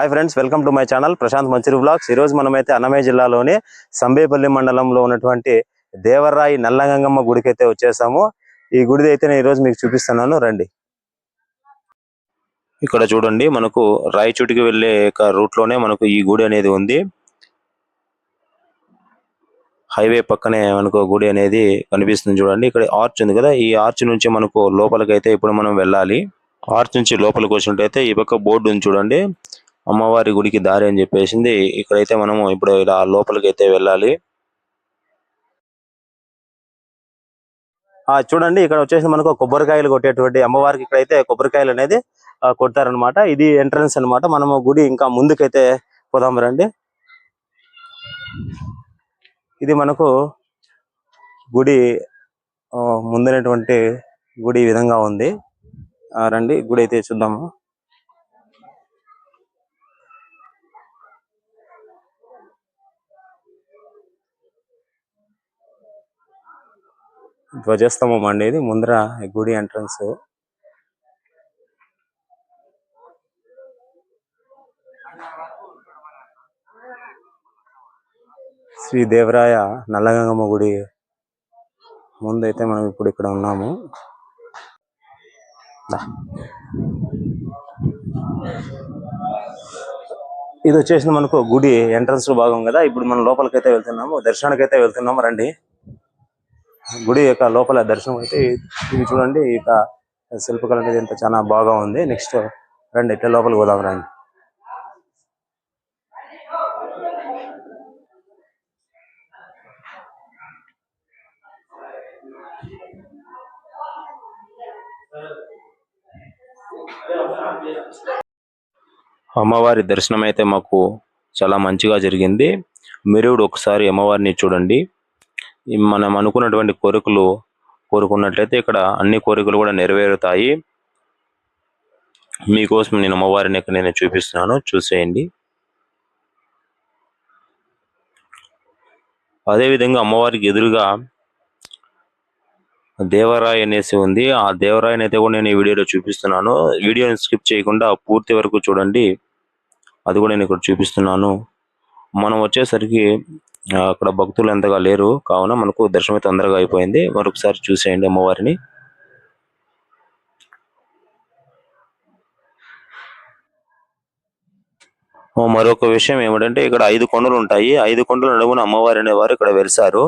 Hi friends welcome to my channel Prashanth Manchiri blogs ఈ రోజు మనమైతే అన్నమయ్య జిల్లాలోని సంబేపల్లి మండలంలో ఉన్నటువంటి దేవరాయి నల్లగంగమ్మ గుడికి అయితే వచ్చేసాము. ఈ గుడి అయితే నేను ఈ రోజు మీకు చూపిస్తున్నాను. రండి. ఇక్కడ చూడండి మనకు రాయచోటికి వెళ్ళే రూట్లోనే మనకు ఈ గుడి అనేది ఉంది. హైవే పక్కనే మనకు గుడి అనేది కనిపిస్తుంది చూడండి. ఇక్కడ ఆర్చ్ ఉంది కదా ఈ ఆర్చ్ నుంచి మనకు లోపలికైతే ఇప్పుడు మనం వెళ్ళాలి. ఆర్చ్ నుంచి లోపలికి వచ్చినట్టయితే ఈ పక్క బోర్డు ఉంది చూడండి. అమ్మవారి గుడికి దారి అని చెప్పేసింది. ఇక్కడైతే మనము ఇప్పుడు ఇలా లోపలికి అయితే వెళ్ళాలి. ఆ చూడండి ఇక్కడ వచ్చేసి మనకు కొబ్బరికాయలు కొట్టేటువంటి అమ్మవారికి ఇక్కడైతే కొబ్బరికాయలు అనేది కొడతారనమాట ఇది ఎంట్రన్స్ అన్నమాట. మనము గుడి ఇంకా ముందుకైతే పోదాం రండి. ఇది మనకు గుడి ముందునటువంటి గుడి ఈ విధంగా ఉంది. ఆ, రండి గుడి అయితే చూద్దాము. ధ్వజస్తంభం అండి ఇది ముందర గుడి ఎంట్రన్స్. శ్రీ దేవరాయ నల్లగంగమ్మ గుడి. ముందైతే మనం ఇప్పుడు ఇక్కడ ఉన్నాము. ఇది వచ్చేసింది మనకు గుడి ఎంట్రన్స్ భాగం కదా. ఇప్పుడు మనం లోపలికైతే వెళ్తున్నాము. దర్శనానికి అయితే వెళ్తున్నాము. రండి. గుడి యొక్క లోపల దర్శనం అయితే ఇది చూడండి ఇక శిల్పకళ అనేది ఎంత చాలా బాగా ఉంది. నెక్స్ట్ రండి ఇట్లా లోపలికి పోదాం రండి. అమ్మవారి దర్శనం అయితే మాకు చాలా మంచిగా జరిగింది. మీరు ఒకసారి అమ్మవారిని చూడండి. మనం అనుకున్నటువంటి కోరికలు కోరుకున్నట్లయితే ఇక్కడ అన్ని కోరికలు కూడా నెరవేరుతాయి. మీకోసం నేను అమ్మవారిని ఇక్కడ నేను చూపిస్తున్నాను. చూసేయండి. అదే విధంగా అమ్మవారికి ఎదురుగా దేవరాయ అనేసి ఉంది. ఆ దేవరాయని అయితే కూడా నేను ఈ వీడియోలో చూపిస్తున్నాను. వీడియోని స్కిప్ చేయకుండా పూర్తి వరకు చూడండి. అది కూడా నేను ఇక్కడ చూపిస్తున్నాను. మనం వచ్చేసరికి అక్కడ భక్తులు ఎంతగా లేరు. కావున మనకు దర్శనం తొందరగా అయిపోయింది. మరొకసారి చూసేయండి అమ్మవారిని. మరొక విషయం ఏమిటంటే ఇక్కడ ఐదు కొండలు ఉంటాయి. ఐదు కొండల నడుమున అమ్మవారి అనేవారు ఇక్కడ వెలిసారు.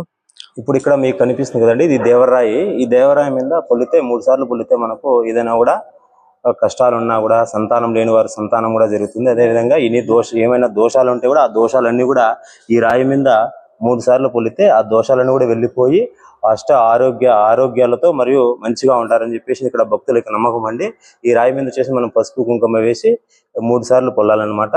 ఇప్పుడు ఇక్కడ మీకు కనిపిస్తుంది కదండి ఇది దేవరాయి. ఈ దేవరాయి మీద పొల్లితే మూడు సార్లు పొల్లితే మనకు ఏదైనా కూడా కష్టాలు ఉన్నా కూడా సంతానం లేని వారి సంతానం కూడా జరుగుతుంది. అదే విధంగా ఇన్ని దోష ఏమైనా దోషాలు ఉంటే కూడా ఆ దోషాలన్నీ కూడా ఈ రాయి మీద మూడు సార్లు పొలితే ఆ దోషాలన్నీ కూడా వెళ్ళిపోయి అష్ట ఆరోగ్య ఆరోగ్యాలతో మరియు మంచిగా ఉంటారని చెప్పేసి ఇక్కడ భక్తులకి నమ్మకం అండి. ఈ రాయి మీద చేసి మనం పసుపు కుంకుమ వేసి మూడు సార్లు పొల్లాలన్నమాట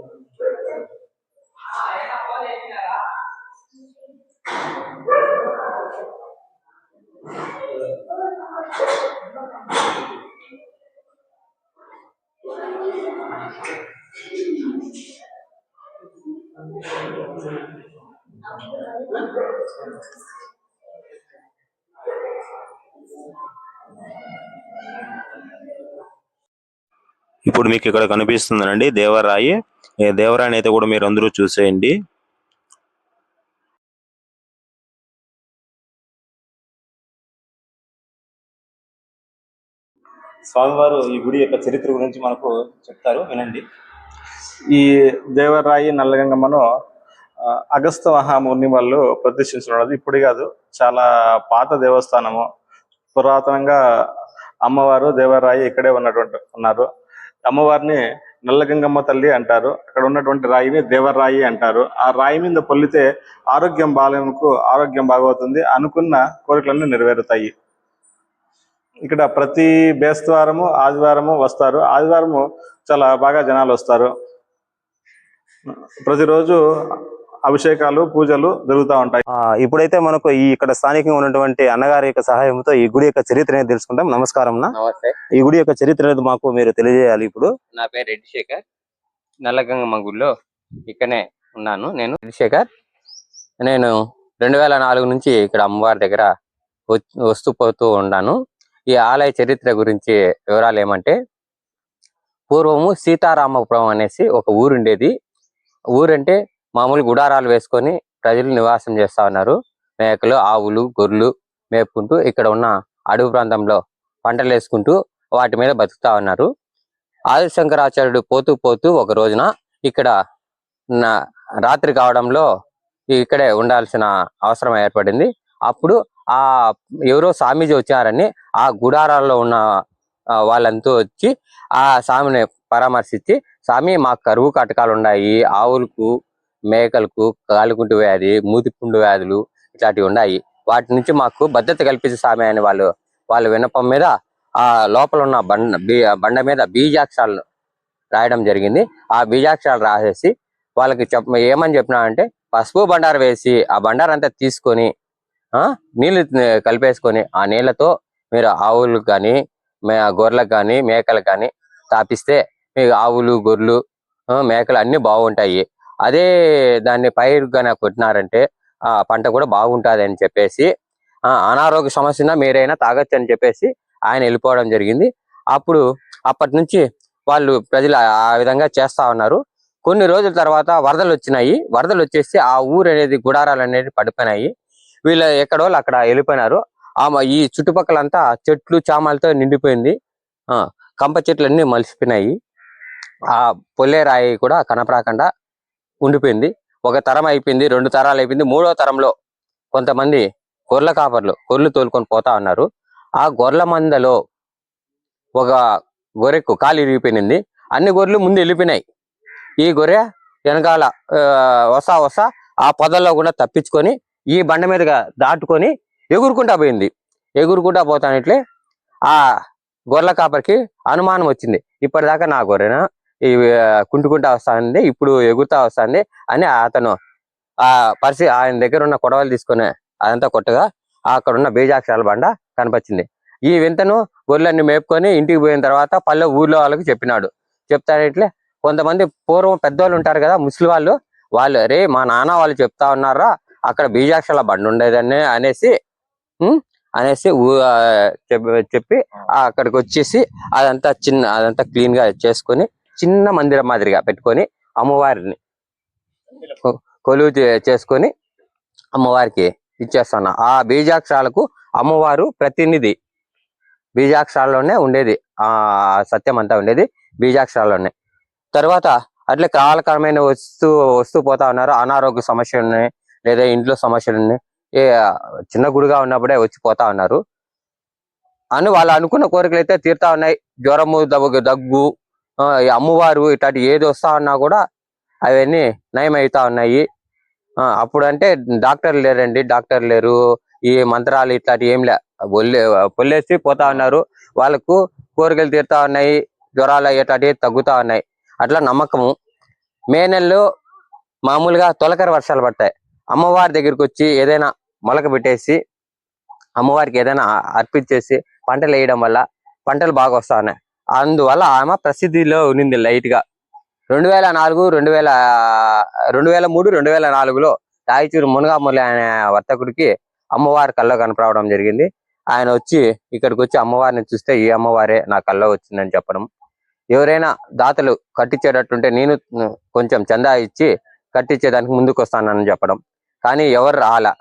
ఇప్పుడు మీకు ఇక్కడ కనిపిస్తుందండి దేవరాయి. దేవరాయిని అయితే కూడా మీరు అందరూ చూసేయండి. స్వామివారు ఈ గుడి యొక్క చరిత్ర గురించి మనకు చెప్తారు వినండి. ఈ దేవరాయి నల్లగంగమ్మను అగస్త మహాముని వాళ్ళు ప్రతిష్ఠించున్నది ఇప్పుడు కాదు చాలా పాత దేవస్థానము. పురాతనంగా అమ్మవారు దేవరాయి ఇక్కడే ఉన్నటువంటి ఉన్నారు. అమ్మవారిని నల్లగంగమ్మ తల్లి అంటారు. అక్కడ ఉన్నటువంటి రాయిని దేవరాయి అంటారు. ఆ రాయి మీద పొల్లితే ఆరోగ్యం బాలకు ఆరోగ్యం బాగవుతుంది అనుకున్న కోరికలన్నీ నెరవేరుతాయి. ఇక్కడ ప్రతి బేస్తవారము ఆదివారము వస్తారు. ఆదివారము చాలా బాగా జనాలు వస్తారు. ప్రతిరోజు అభిషేకాలు పూజలు జరుగుతూ ఉంటాయి. ఆ, ఇప్పుడైతే మనకు ఈ ఇక్కడ స్థానికంగా ఉన్నటువంటి అన్నగారి యొక్క సహాయంతో ఈ గుడి యొక్క చరిత్ర అనేది తెలుసుకుంటాం. నమస్కారం ఈ గుడి యొక్క చరిత్ర అనేది మాకు మీరు తెలియజేయాలి ఇప్పుడు. నా పేరు రెడ్డి శేఖర్ నల్లగంగమ్మ గుడిలో ఇక్కడనే ఉన్నాను నేను. రెడ్డి శేఖర్ నేను రెండు వేల నాలుగు నుంచి ఇక్కడ అమ్మవారి దగ్గర వస్తూ పోతూ ఉన్నాను. ఈ ఆలయ చరిత్ర గురించి వివరాలు ఏమంటే పూర్వము సీతారామపురం అనేసి ఒక ఊరు ఉండేది. ఊరంటే మామూలు గుడారాలు వేసుకొని ప్రజలు నివాసం చేస్తా ఉన్నారు. మేకలు ఆవులు గొర్రెలు మేపుకుంటూ ఇక్కడ ఉన్న అడవి ప్రాంతంలో పంటలు వేసుకుంటూ వాటి మీద బతుకుతా ఉన్నారు. ఆదిశంకరాచార్యుడు పోతూ పోతూ ఒక రోజున ఇక్కడ రాత్రి కావడంలో ఇక్కడే ఉండాల్సిన అవసరం ఏర్పడింది. అప్పుడు ఆ ఎవరో స్వామీజీ వచ్చారని ఆ గుడారాల్లో ఉన్న వాళ్ళంతా వచ్చి ఆ స్వామిని పరామర్శించి స్వామి మాకు కరువు కటకాలు ఉన్నాయి ఆవులకు మేకలకు కాలుకుంటు వ్యాధి మూతిపుండు వ్యాధులు ఇట్లాంటివి ఉన్నాయి. వాటి నుంచి మాకు భద్రత కల్పించే స్వామి అని వాళ్ళు వాళ్ళ విన్నపం మీద ఆ లోపల ఉన్న బండ బీ- బండ మీద బీజాక్షరాలు రాయడం జరిగింది. ఆ బీజాక్షరాలు రాసేసి వాళ్ళకి చెప్ప ఏమని చెప్పినా అంటే పసుపు బండారు వేసి ఆ బండారు అంతా తీసుకొని నీళ్ళు నీళ్ళు కలిపేసుకొని ఆ నీళ్ళతో మీరు ఆవులకు కానీ మే గొర్రెలకు కానీ మేకలకు కానీ తాపిస్తే మీకు ఆవులు గొర్రెలు మేకలు అన్ని బాగుంటాయి. అదే దాన్ని పైరు కొట్టినారంటే ఆ పంట కూడా బాగుంటుంది అని చెప్పేసి ఆ అనారోగ్య సమస్యన మీరైనా తాగొచ్చు అని చెప్పేసి ఆయన వెళ్ళిపోవడం జరిగింది. అప్పుడు అప్పటి నుంచి వాళ్ళు ప్రజలు ఆ- విధంగా చేస్తా ఉన్నారు. కొన్ని రోజుల తర్వాత వరదలు వచ్చినాయి. వరదలు వచ్చేసి ఆ ఊరు అనేది గుడారాలు అనేది పడిపోయినాయి. వీళ్ళు ఎక్కడో అక్కడ వెళ్ళిపోయినారు. ఆమె ఈ చుట్టుపక్కలంతా చెట్లు చామలతో నిండిపోయింది. ఆ కంప చెట్లు అన్ని మలిసిపోయినాయి. ఆ పొల్లేరాయి కూడా కనపరాకుండా ఉండిపోయింది. ఒక తరం అయిపోయింది రెండు తరాలు అయిపోయింది. మూడో తరంలో కొంతమంది గొర్రెల కాపర్లు గొర్రెలు తోలుకొని పోతా ఉన్నారు. ఆ గొర్రెల మందలో ఒక గొర్రెకు కాలు ఇరిగిపోయింది. అన్ని గొర్రెలు ముందు వెళ్ళిపోయినాయి. ఈ గొర్రె వెనకాల వసా వసా ఆ పొదల్లో కూడా తప్పించుకొని ఈ బండ మీదుగా దాటుకొని ఎగురుకుంటా పోయింది. ఎగురుకుంటా పోతానిట్లే ఆ గొర్రెల కాపరికి అనుమానం వచ్చింది. ఇప్పటిదాకా నా గొర్రెన? కుంటుకుంటా వస్తానండి ఇప్పుడు ఎగురుతా వస్తానండి అని అతను ఆ పరిస్థితి ఆయన దగ్గర ఉన్న కొడవలు తీసుకొని అదంతా కొట్టగా అక్కడ ఉన్న బీజాక్షరాల బండ కనిపించింది ఈ వింతను గొర్రెలన్నీ మేపుకొని ఇంటికి పోయిన తర్వాత పల్లె ఊర్లో వాళ్ళకి చెప్పినాడు. చెప్తానిట్లే కొంతమంది పూర్వం పెద్దవాళ్ళు ఉంటారు కదా ముసలి వాళ్ళు వాళ్ళు రే మా నాన్న వాళ్ళు చెప్తా ఉన్నారా అక్కడ బీజాక్షరాల బండి ఉండేదని అనేసి అనేసి చెప్పి- అక్కడికి వచ్చేసి అదంతా చిన్న అదంతా క్లీన్గా చేసుకొని చిన్న మందిరం మాదిరిగా పెట్టుకొని అమ్మవారిని కొలువు చేసుకొని అమ్మవారికి ఇచ్చేస్తున్నా ఆ బీజాక్షరాలకు అమ్మవారు ప్రతినిధి. బీజాక్షరాల్లోనే ఉండేది. ఆ సత్యం అంతా ఉండేది బీజాక్షరాల్లోనే. తర్వాత అట్లా కాలక్రమేణ వస్తూ వస్తూ పోతా ఉన్నారు. అనారోగ్య సమస్యలు ఉన్నాయి లేదా ఇంట్లో సమస్యలు ఉన్నాయి ఏ చిన్న గుడిగా ఉన్నప్పుడే వచ్చి పోతా ఉన్నారు. అని వాళ్ళు అనుకున్న కోరికలు అయితే తీరుతా ఉన్నాయి. జ్వరము దగ్గు దగ్గు అమ్మవారు ఇట్లాంటి ఏది వస్తా ఉన్నా కూడా అవన్నీ నయం అవుతా ఉన్నాయి. ఆ, అప్పుడు డాక్టర్ లేరండి డాక్టర్ లేరు. ఈ మంత్రాలు ఇట్లాంటి ఏం లే పొల్లేసి పోతా ఉన్నారు. వాళ్ళకు కోరికలు తీరుతా ఉన్నాయి జ్వరాలు అయ్యేటట్టు తగ్గుతా ఉన్నాయి. అట్లా నమ్మకము. మే నెలలో మామూలుగా తొలకరి వర్షాలు పడతాయి. అమ్మవారి దగ్గరికి వచ్చి ఏదైనా మొలక పెట్టేసి అమ్మవారికి ఏదైనా అర్పించేసి పంటలు వేయడం వల్ల పంటలు బాగా వస్తా ఉన్నాయి. అందువల్ల ఆమె ప్రసిద్ధిలో ఉన్నింది లైట్గా. రెండు వేల నాలుగు రెండు వేల రెండు వేల మూడు రెండు వేల నాలుగులో రాయచూరు మునగామురళి అనే వర్తకుడికి అమ్మవారి కల్లో కనపడడం జరిగింది. ఆయన వచ్చి ఇక్కడికి వచ్చి అమ్మవారిని చూస్తే ఈ అమ్మవారే నా కల్లో వచ్చిందని చెప్పడం. ఎవరైనా దాతలు కట్టించేటట్టుంటే నేను కొంచెం చందా ఇచ్చి కట్టించేదానికి ముందుకు వస్తానని చెప్పడం. కానీ ఎవరు రాలా.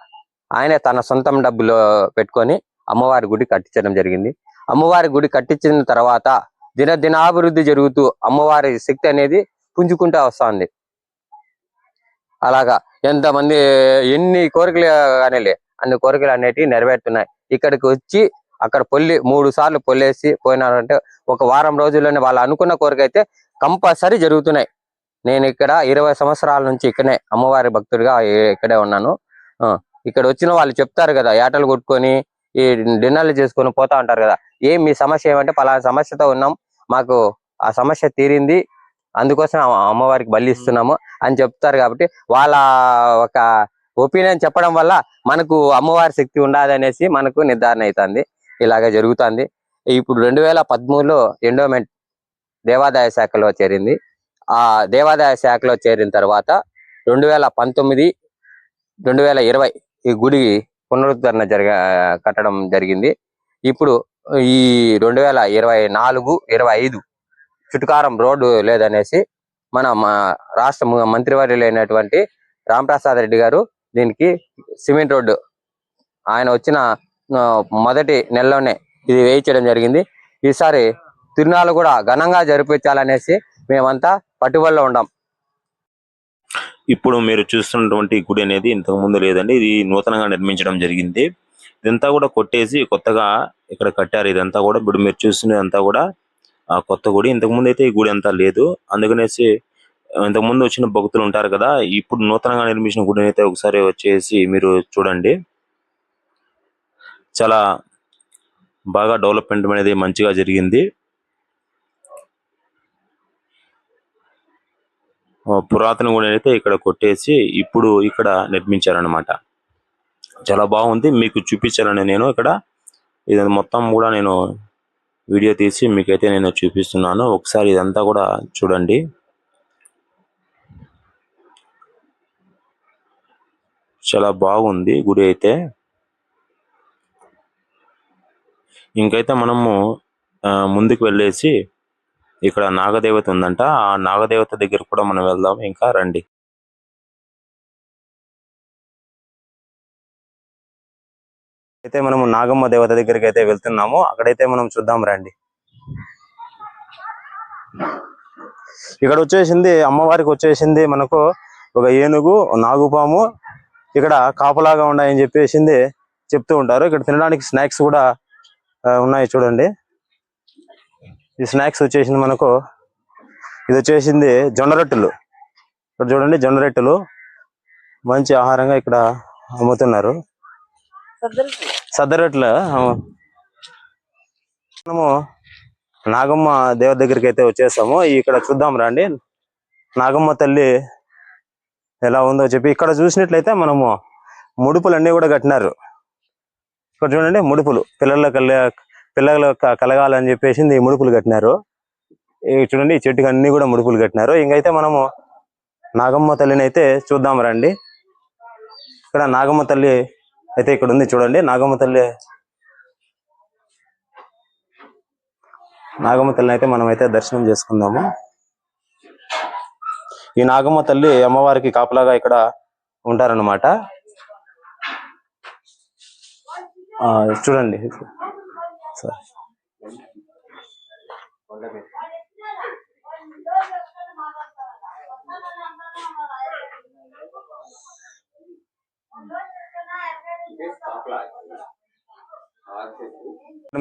ఆయన తన సొంతం డబ్బులో పెట్టుకొని అమ్మవారి గుడి కట్టించడం జరిగింది. అమ్మవారి గుడి కట్టించిన తర్వాత దినదినాభివృద్ధి జరుగుతూ అమ్మవారి శక్తి అనేది పుంజుకుంటా వస్తుంది. అలాగా ఎంతమంది ఎన్ని కోరికలు కానిలే అన్ని కోరికలు అనేటివి నెరవేరుతున్నాయి. ఇక్కడికి వచ్చి అక్కడ పొల్లి మూడు సార్లు పొల్లేసి పోయినారంటే ఒక వారం రోజుల్లోనే వాళ్ళు అనుకున్న కోరిక అయితే కంపల్సరీ జరుగుతున్నాయి. నేను ఇక్కడ ఇరవై సంవత్సరాల నుంచి ఇక్కడనే అమ్మవారి భక్తుడిగా ఇక్కడే ఉన్నాను. ఆ, ఇక్కడ వచ్చిన వాళ్ళు చెప్తారు కదా ఏటలు కొట్టుకొని ఈ డిన్నర్లు చేసుకొని పోతా ఉంటారు కదా. ఏం మీ సమస్య ఏమంటే పలానా సమస్యతో ఉన్నాం మాకు ఆ సమస్య తీరింది అందుకోసం అమ్మవారికి బలి ఇస్తున్నాము అని చెప్తారు కాబట్టి వాళ్ళ ఒక ఒపీనియన్ చెప్పడం వల్ల మనకు అమ్మవారి శక్తి ఉండదు అనేసి మనకు నిర్ధారణ అవుతుంది. ఇలాగ జరుగుతుంది. ఇప్పుడు రెండు వేల పదమూడులో ఎండోమెంట్ దేవాదాయ శాఖలో చేరింది. ఆ దేవాదాయ శాఖలో చేరిన తర్వాత రెండు వేల పంతొమ్మిది రెండు వేల ఇరవై ఈ గుడి పునరుద్ధరణ జరగ కట్టడం జరిగింది. ఇప్పుడు ఈ రెండు వేల ఇరవై నాలుగు ఇరవై ఐదు చుట్టుకారం రోడ్డు లేదనేసి మన మా రాష్ట్ర ము- మంత్రివర్యులైనటువంటి రామప్రసాద్ రెడ్డి గారు దీనికి సిమెంట్ రోడ్డు ఆయన వచ్చిన మొదటి నెలలోనే ఇది వేయించడం జరిగింది. ఈసారి తిరునాళ్ళు కూడా ఘనంగా జరిపించాలనేసి మేమంతా పట్టుబడిలో ఉన్నాం ఇప్పుడు మీరు చూస్తున్నటువంటి గుడి అనేది ఇంతకు ముందు లేదండి. ఇది నూతనంగా నిర్మించడం జరిగింది. ఇదంతా కూడా కొట్టేసి కొత్తగా ఇక్కడ కట్టారు. ఇదంతా కూడా ఇప్పుడు మీరు చూస్తున్నదంతా కూడా ఆ కొత్త గుడి. ఇంతకు ముందు అయితే ఈ గుడి అంతా లేదు. అందుకనేసి ఇంతకు ముందు వచ్చిన భక్తులు ఉంటారు కదా ఇప్పుడు నూతనంగా నిర్మించిన గుడిని అయితే ఒకసారి వచ్చేసి మీరు చూడండి. చాలా బాగా డెవలప్మెంట్ అనేది మంచిగా జరిగింది. పురాతన గుడి అయితే ఇక్కడ కొట్టేసి ఇప్పుడు ఇక్కడ నిర్మించారనమాట చాలా బాగుంది. మీకు చూపించాలని నేను ఇక్కడ ఇది మొత్తం కూడా నేను వీడియో తీసి మీకైతే నేను చూపిస్తున్నాను. ఒకసారి ఇదంతా కూడా చూడండి. చాలా బాగుంది గుడి అయితే. ఇంకైతే మనము ముందుకు వెళ్ళేసి ఇక్కడ నాగదేవత ఉందంట. ఆ నాగదేవత దగ్గర కూడా మనం వెళ్దాం. ఇంకా రండి. అయితే మనము నాగమ్మ దేవత దగ్గరికి అయితే వెళ్తున్నాము. అక్కడైతే మనం చూద్దాం రండి. ఇక్కడ వచ్చేసింది అమ్మవారికి వచ్చేసింది మనకు ఒక ఏనుగు నాగుపాము. ఇక్కడ కాపలాగా ఉన్నాయని చెప్పేసింది చెప్తూ ఉంటారు. ఇక్కడ తినడానికి స్నాక్స్ కూడా ఉన్నాయి చూడండి. ఈ స్నాక్స్ వచ్చేసింది మనకు. ఇది వచ్చేసింది జొన్న రొట్టెలు. ఇక్కడ చూడండి జొన్న రొట్టెలు. మంచి ఆహారంగా ఇక్కడ అమ్ముతున్నారు. సద్ద రొట్టెల? మనము నాగమ్మ దేవర దగ్గరికి అయితే వచ్చేసాము. ఇక్కడ చూద్దాం రండి. నాగమ్మ తల్లి ఎలా ఉందో చెప్పి ఇక్కడ చూసినట్లయితే మనము ముడుపులు అన్ని కూడా కట్టినారు. ఇక్కడ చూడండి ముడుపులు. పిల్లల కళ్యాణ పిల్లలు కలగాలని చెప్పేసి ఈ ముడుపులు కట్టినారు. చూడండి ఈ చెట్టుకి అన్ని కూడా ముడుపులు కట్టినారు. ఇంకైతే మనము నాగమ్మ తల్లిని అయితే చూద్దాం రండి. ఇక్కడ నాగమ్మ తల్లి అయితే ఇక్కడ ఉంది చూడండి. నాగమ్మ తల్లి నాగమ్మ తల్లిని అయితే మనం అయితే దర్శనం చేసుకుందాము. ఈ నాగమ్మ తల్లి అమ్మవారికి కాపలాగా ఇక్కడ ఉంటారన్నమాట. ఆ, చూడండి. సరే.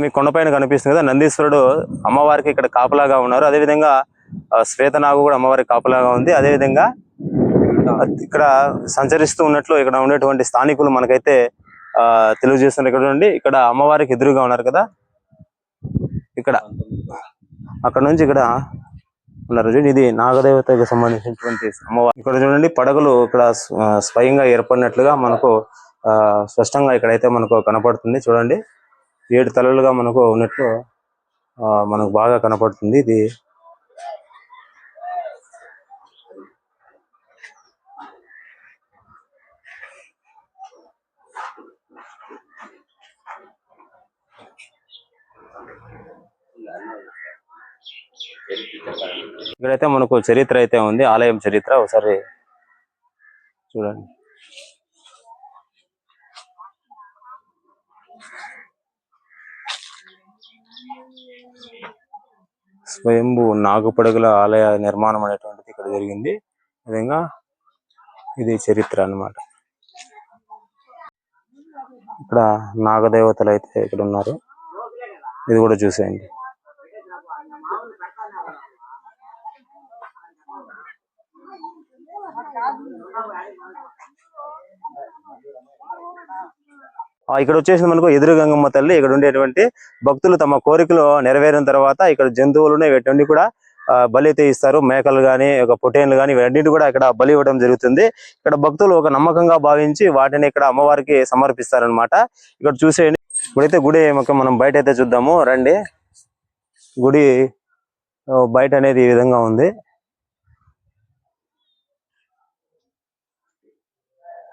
మీ కొండపైన కనిపిస్తుంది కదా నందీశ్వరుడు అమ్మవారికి ఇక్కడ కాపలాగా ఉన్నారు. అదే విధంగా శ్వేతనాగు కూడా అమ్మవారికి కాపలాగా ఉంది. అదే విధంగా ఇక్కడ సంచరిస్తూ ఉన్నట్లు ఇక్కడ ఉండేటువంటి స్థానికులు మనకైతే తెలియజేస్తున్నారు. ఇక్కడ నుండి ఇక్కడ అమ్మవారికి ఎదురుగా ఉన్నారు కదా. ఇక్కడ. అక్కడ నుంచి ఇక్కడ ఉన్నారు చూడండి ఇది నాగదేవతకు సంబంధించినటువంటి అమ్మవారు. ఇక్కడ చూడండి పడగలు ఇక్కడ స్వ- స్వయంగా ఏర్పడినట్లుగా మనకు ఆ స్పష్టంగా ఇక్కడైతే మనకు కనపడుతుంది. చూడండి. ఏడు తలలుగా మనకు ఉన్నట్లు ఆ, మనకు బాగా కనపడుతుంది. ఇది ఇక్కడైతే మనకు చరిత్ర అయితే ఉంది. ఆలయం చరిత్ర. ఒకసారి చూడండి. స్వయంభు నాగపడగల ఆలయ నిర్మాణం అనేటువంటిది ఇక్కడ జరిగింది. విధంగా ఇది చరిత్ర అన్నమాట. ఇక్కడ నాగదేవతలు అయితే ఇక్కడ ఉన్నారు. ఇది కూడా చూసేయండి. ఇక్కడ వచ్చేసి మనకు ఎదురు గంగమ్మ తల్లి. ఇక్కడ ఉండేటువంటి భక్తులు తమ కోరికలు నెరవేరిన తర్వాత ఇక్కడ జంతువులను ఇవన్నీ కూడా బలి అయితే ఇస్తారు. మేకలు కానీ ఒక పొటేన్లు కానీ ఇవన్నిటి కూడా ఇక్కడ బలి ఇవ్వడం జరుగుతుంది. ఇక్కడ భక్తులు ఒక నమ్మకంగా భావించి వాటిని ఇక్కడ అమ్మవారికి సమర్పిస్తారనమాట ఇక్కడ చూసేయండి. ఇప్పుడైతే గుడి మొక్క మనం బయట అయితే చూద్దాము. రండి. గుడి బయట అనేది ఈ విధంగా ఉంది.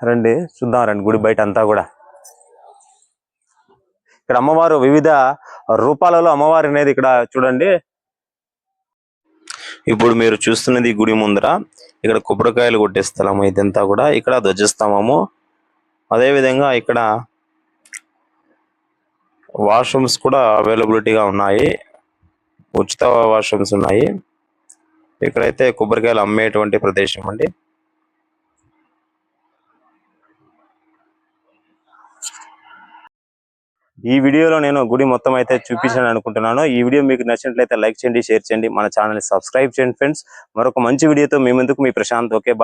రండి. చూద్దాం రండి. గుడి బయట అంతా కూడా. ఇక్కడ అమ్మవారు వివిధ రూపాలలో అమ్మవారు అనేది ఇక్కడ చూడండి. ఇప్పుడు మీరు చూస్తున్నది గుడి ముందర ఇక్కడ కొబ్బరికాయలు కొట్టే స్థలము ఇదంతా కూడా ఇక్కడ ధ్వజస్తంభము. అదే విధంగా ఇక్కడ వాష్రూమ్స్ కూడా అవైలబిలిటీగా ఉన్నాయి. ఉచిత వాష్రూమ్స్ ఉన్నాయి. ఇక్కడైతే కొబ్బరికాయలు అమ్మేటువంటి ప్రదేశం అండి. ఈ వీడియోలో నేను గుడి మొత్తం అయితే చూపించాను అనుకుంటున్నాను. ఈ వీడియో మీకు నచ్చినట్లయితే లైక్ చేయండి షేర్ చేయండి. మన ఛానల్ సబ్స్క్రైబ్ చేయండి ఫ్రెండ్స్. మరొక మంచి వీడియోతో మేమెందుకు మీ ప్రశాంత్. ఓకే